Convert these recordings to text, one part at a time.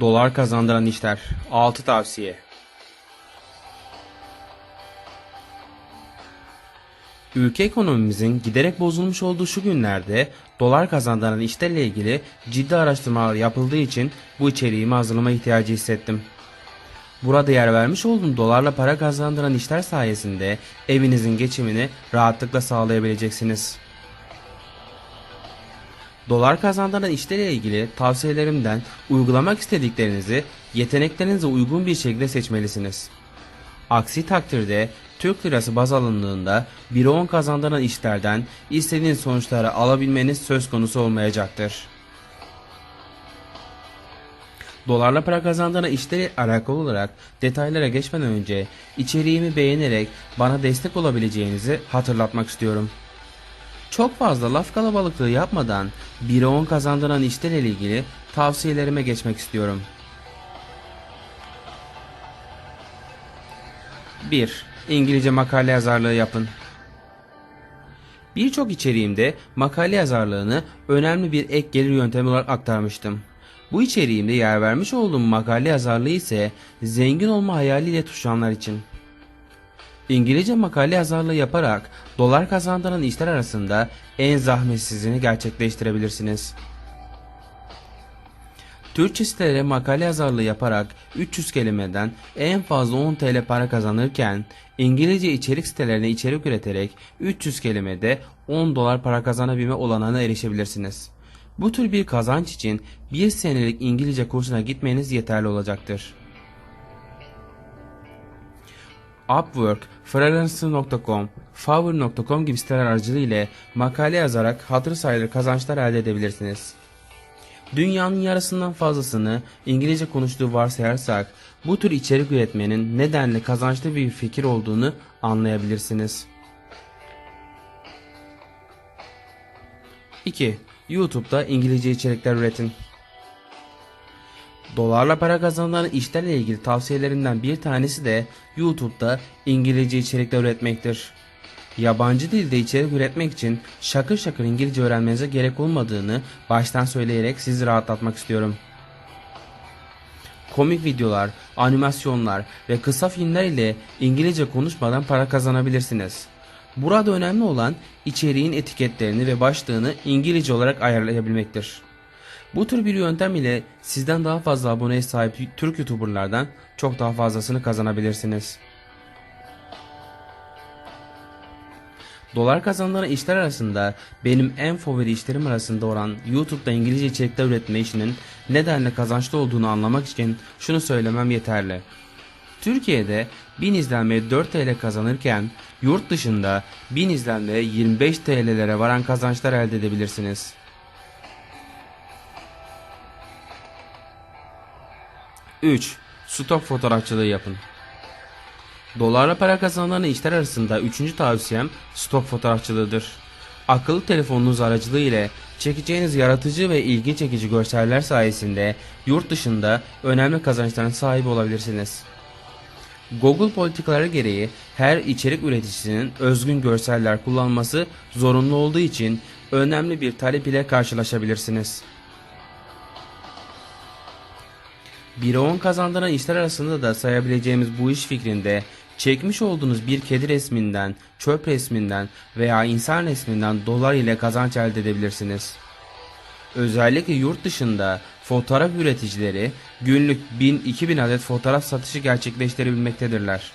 Dolar kazandıran işler. 6 tavsiye. Ülke ekonomimizin giderek bozulmuş olduğu şu günlerde dolar kazandıran işlerle ilgili ciddi araştırmalar yapıldığı için bu içeriğimi hazırlama ihtiyacı hissettim. Burada yer vermiş olduğum dolarla para kazandıran işler sayesinde evinizin geçimini rahatlıkla sağlayabileceksiniz. Dolar kazandıran işlerle ilgili tavsiyelerimden uygulamak istediklerinizi yeteneklerinize uygun bir şekilde seçmelisiniz. Aksi takdirde Türk lirası baz alındığında 1'e 10 kazandıran işlerden istediğiniz sonuçları alabilmeniz söz konusu olmayacaktır. Dolarla para kazandıran işleri alakalı olarak detaylara geçmeden önce içeriğimi beğenerek bana destek olabileceğinizi hatırlatmak istiyorum. Çok fazla laf kalabalıklığı yapmadan 1'e 10 kazandıran işlerle ilgili tavsiyelerime geçmek istiyorum. 1. İngilizce makale yazarlığı yapın. Birçok içeriğimde makale yazarlığını önemli bir ek gelir yöntemi olarak aktarmıştım. Bu içeriğimde yer vermiş olduğum makale yazarlığı ise zengin olma hayaliyle tutuşanlar için. İngilizce makale yazarlığı yaparak dolar kazandıran işler arasında en zahmetsizini gerçekleştirebilirsiniz. Türkçe sitelere makale yazarlığı yaparak 300 kelimeden en fazla 10 TL para kazanırken İngilizce içerik sitelerine içerik üreterek 300 kelimede 10 dolar para kazanabilme olanağına erişebilirsiniz. Bu tür bir kazanç için bir senelik İngilizce kursuna gitmeniz yeterli olacaktır. Upwork, freelancer.com, Fiverr.com gibi siteler aracılığıyla makale yazarak hatır sayılır kazançlar elde edebilirsiniz. Dünyanın yarısından fazlasını İngilizce konuştuğu varsayarsak bu tür içerik üretmenin nedenle kazançlı bir fikir olduğunu anlayabilirsiniz. 2. YouTube'da İngilizce içerikler üretin. Dolarla para kazanılan işlerle ilgili tavsiyelerinden bir tanesi de YouTube'da İngilizce içerikler üretmektir. Yabancı dilde içerik üretmek için şakır şakır İngilizce öğrenmenize gerek olmadığını baştan söyleyerek sizi rahatlatmak istiyorum. Komik videolar, animasyonlar ve kısa filmler ile İngilizce konuşmadan para kazanabilirsiniz. Burada önemli olan içeriğin etiketlerini ve başlığını İngilizce olarak ayarlayabilmektir. Bu tür bir yöntem ile sizden daha fazla aboneye sahip Türk YouTuber'lardan çok daha fazlasını kazanabilirsiniz. Dolar kazanılan işler arasında benim en favori işlerim arasında olan YouTube'da İngilizce içerikler üretme işinin nedenle kazançlı olduğunu anlamak için şunu söylemem yeterli. Türkiye'de 1000 izlenmeye 4 TL kazanırken yurt dışında 1000 izlenmeye 25 TL'lere varan kazançlar elde edebilirsiniz. Üç, Stok fotoğrafçılığı yapın. Dolarla para kazanılan işler arasında üçüncü tavsiyem stok fotoğrafçılığıdır. Akıllı telefonunuz aracılığı ile çekeceğiniz yaratıcı ve ilgi çekici görseller sayesinde yurt dışında önemli kazançların sahibi olabilirsiniz. Google politikaları gereği her içerik üreticisinin özgün görseller kullanması zorunlu olduğu için önemli bir talep ile karşılaşabilirsiniz. 1'e 10 kazandıran işler arasında da sayabileceğimiz bu iş fikrinde çekmiş olduğunuz bir kedi resminden, çöp resminden veya insan resminden dolar ile kazanç elde edebilirsiniz. Özellikle yurt dışında fotoğraf üreticileri günlük 1000-2000 adet fotoğraf satışı gerçekleştirebilmektedirler.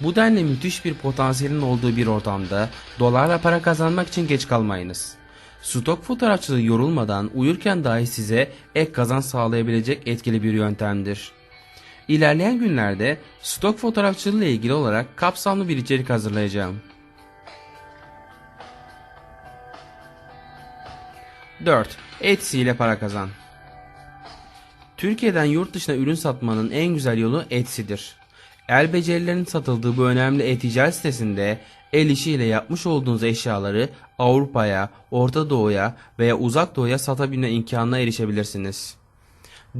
Bu denli müthiş bir potansiyelin olduğu bir ortamda dolarla para kazanmak için geç kalmayınız. Stok fotoğrafçılığı yorulmadan uyurken dahi size ek kazanç sağlayabilecek etkili bir yöntemdir. İlerleyen günlerde stok fotoğrafçılığı ile ilgili olarak kapsamlı bir içerik hazırlayacağım. 4. Etsy ile para kazan. Türkiye'den yurt dışına ürün satmanın en güzel yolu Etsy'dir. El becerilerinin satıldığı bu önemli e-ticaret sitesinde el işiyle yapmış olduğunuz eşyaları Avrupa'ya, Orta Doğu'ya veya Uzak Doğu'ya satabilme imkanına erişebilirsiniz.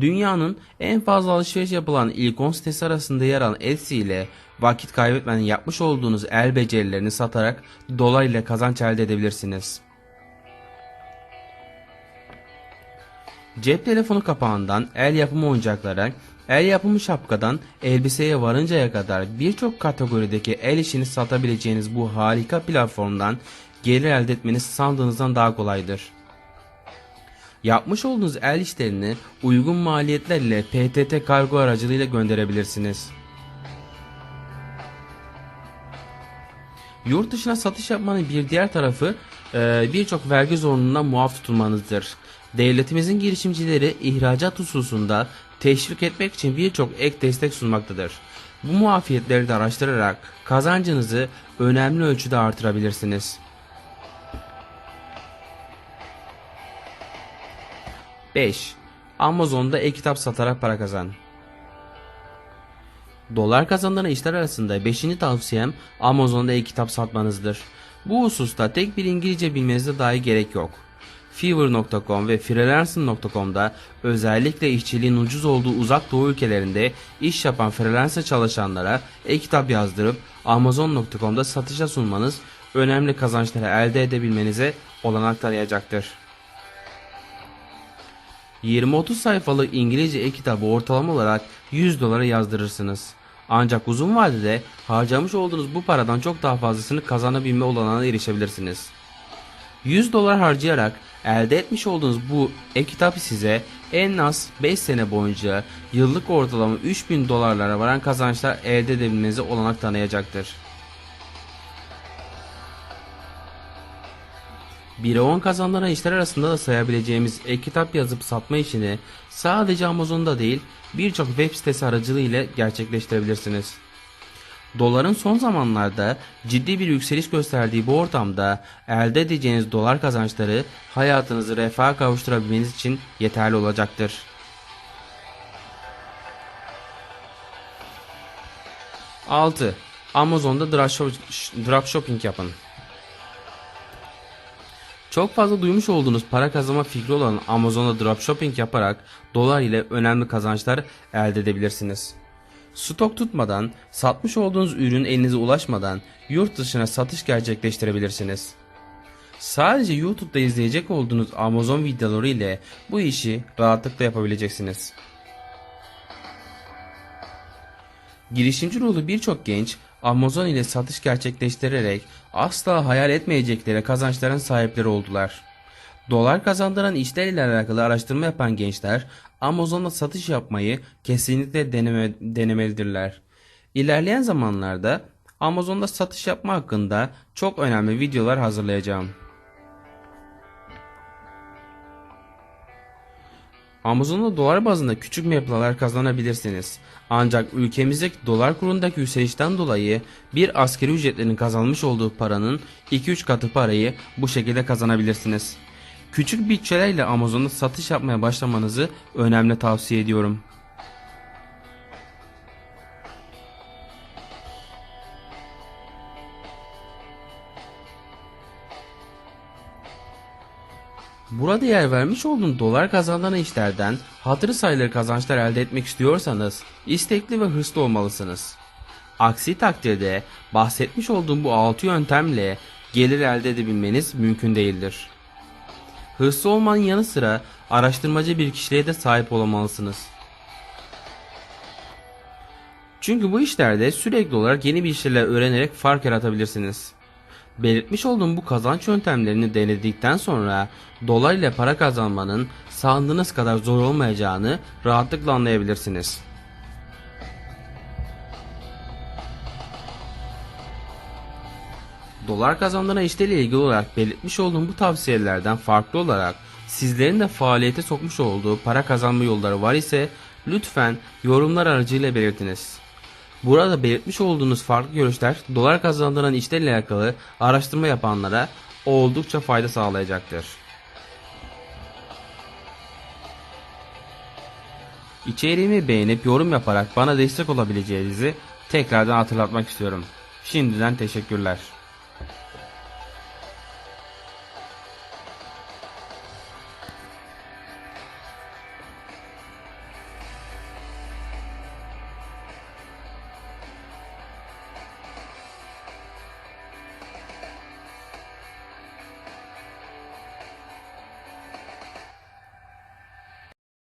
Dünyanın en fazla alışveriş yapılan ilk 10 sitesi arasında yer alan Etsy ile vakit kaybetmeden yapmış olduğunuz el becerilerini satarak dolar ile kazanç elde edebilirsiniz. Cep telefonu kapağından el yapımı oyuncaklara, el yapımı şapkadan elbiseye varıncaya kadar birçok kategorideki el işini satabileceğiniz bu harika platformdan gelir elde etmeniz sandığınızdan daha kolaydır. Yapmış olduğunuz el işlerini uygun maliyetlerle PTT kargo aracılığıyla gönderebilirsiniz. Yurt dışına satış yapmanın bir diğer tarafı e, birçok vergi zorunluluğundan muaf tutulmanızdır. Devletimizin girişimcileri ihracat hususunda teşvik etmek için birçok ek destek sunmaktadır. Bu muafiyetleri de araştırarak kazancınızı önemli ölçüde artırabilirsiniz. 5. Amazon'da e-kitap satarak para kazan. Dolar kazandıran işler arasında 5. tavsiyem Amazon'da e-kitap satmanızdır. Bu hususta tek bir İngilizce bilmenize dahi gerek yok. Fiverr.com ve Freelancer.com'da özellikle işçiliğin ucuz olduğu uzak doğu ülkelerinde iş yapan freelancer çalışanlara e-kitap yazdırıp Amazon.com'da satışa sunmanız önemli kazançları elde edebilmenize olanak tanıyacaktır. 20-30 sayfalık İngilizce e-kitabı ortalama olarak 100 dolara yazdırırsınız. Ancak uzun vadede harcamış olduğunuz bu paradan çok daha fazlasını kazanabilme olanağına erişebilirsiniz. 100 dolar harcayarak elde etmiş olduğunuz bu e-kitap size en az 5 sene boyunca yıllık ortalama 3000 dolarlara varan kazançlar elde edebilmenize olanak tanıyacaktır. 1'e 10 kazandıran işler arasında da sayabileceğimiz e-kitap yazıp satma işini sadece Amazon'da değil birçok web sitesi aracılığıyla gerçekleştirebilirsiniz. Doların son zamanlarda ciddi bir yükseliş gösterdiği bu ortamda elde edeceğiniz dolar kazançları hayatınızı refaha kavuşturabilmeniz için yeterli olacaktır. Altı. Amazon'da dropshop- dropshipping yapın. Çok fazla duymuş olduğunuz para kazanma fikri olan Amazon'da dropshipping yaparak dolar ile önemli kazançlar elde edebilirsiniz. Stok tutmadan, satmış olduğunuz ürün elinize ulaşmadan yurt dışına satış gerçekleştirebilirsiniz. Sadece YouTube'da izleyecek olduğunuz Amazon videoları ile bu işi rahatlıkla yapabileceksiniz. Girişimci ruhlu birçok genç Amazon ile satış gerçekleştirerek asla hayal etmeyecekleri kazançların sahipleri oldular. Dolar kazandıran işler ile alakalı araştırma yapan gençler Amazon'da satış yapmayı kesinlikle deneme, denemelidirler. İlerleyen zamanlarda Amazon'da satış yapma hakkında çok önemli videolar hazırlayacağım. Amazon'da dolar bazında küçük meblağlar kazanabilirsiniz. Ancak ülkemizdeki dolar kurundaki yükselişten dolayı bir askeri ücretlerin kazanmış olduğu paranın 2-3 katı parayı bu şekilde kazanabilirsiniz. Küçük bütçelerle Amazon'da satış yapmaya başlamanızı önemli tavsiye ediyorum. Burada yer vermiş olduğum dolar kazandıran işlerden hatırı sayılır kazançlar elde etmek istiyorsanız istekli ve hırslı olmalısınız. Aksi takdirde bahsetmiş olduğum bu 6 yöntemle gelir elde edebilmeniz mümkün değildir. Hırslı olmanın yanı sıra araştırmacı bir kişiliğe de sahip olmalısınız. Çünkü bu işlerde sürekli olarak yeni bir şeyler öğrenerek fark yaratabilirsiniz. Belirtmiş olduğum bu kazanç yöntemlerini denedikten sonra dolar ile para kazanmanın sandığınız kadar zor olmayacağını rahatlıkla anlayabilirsiniz. Dolar kazandıran işlerle ilgili olarak belirtmiş olduğum bu tavsiyelerden farklı olarak sizlerin de faaliyete sokmuş olduğu para kazanma yolları var ise lütfen yorumlar aracıyla belirtiniz. Burada belirtmiş olduğunuz farklı görüşler dolar kazandıran işlerle alakalı araştırma yapanlara oldukça fayda sağlayacaktır. İçeriğimi beğenip yorum yaparak bana destek olabileceğinizi tekrardan hatırlatmak istiyorum. Şimdiden teşekkürler.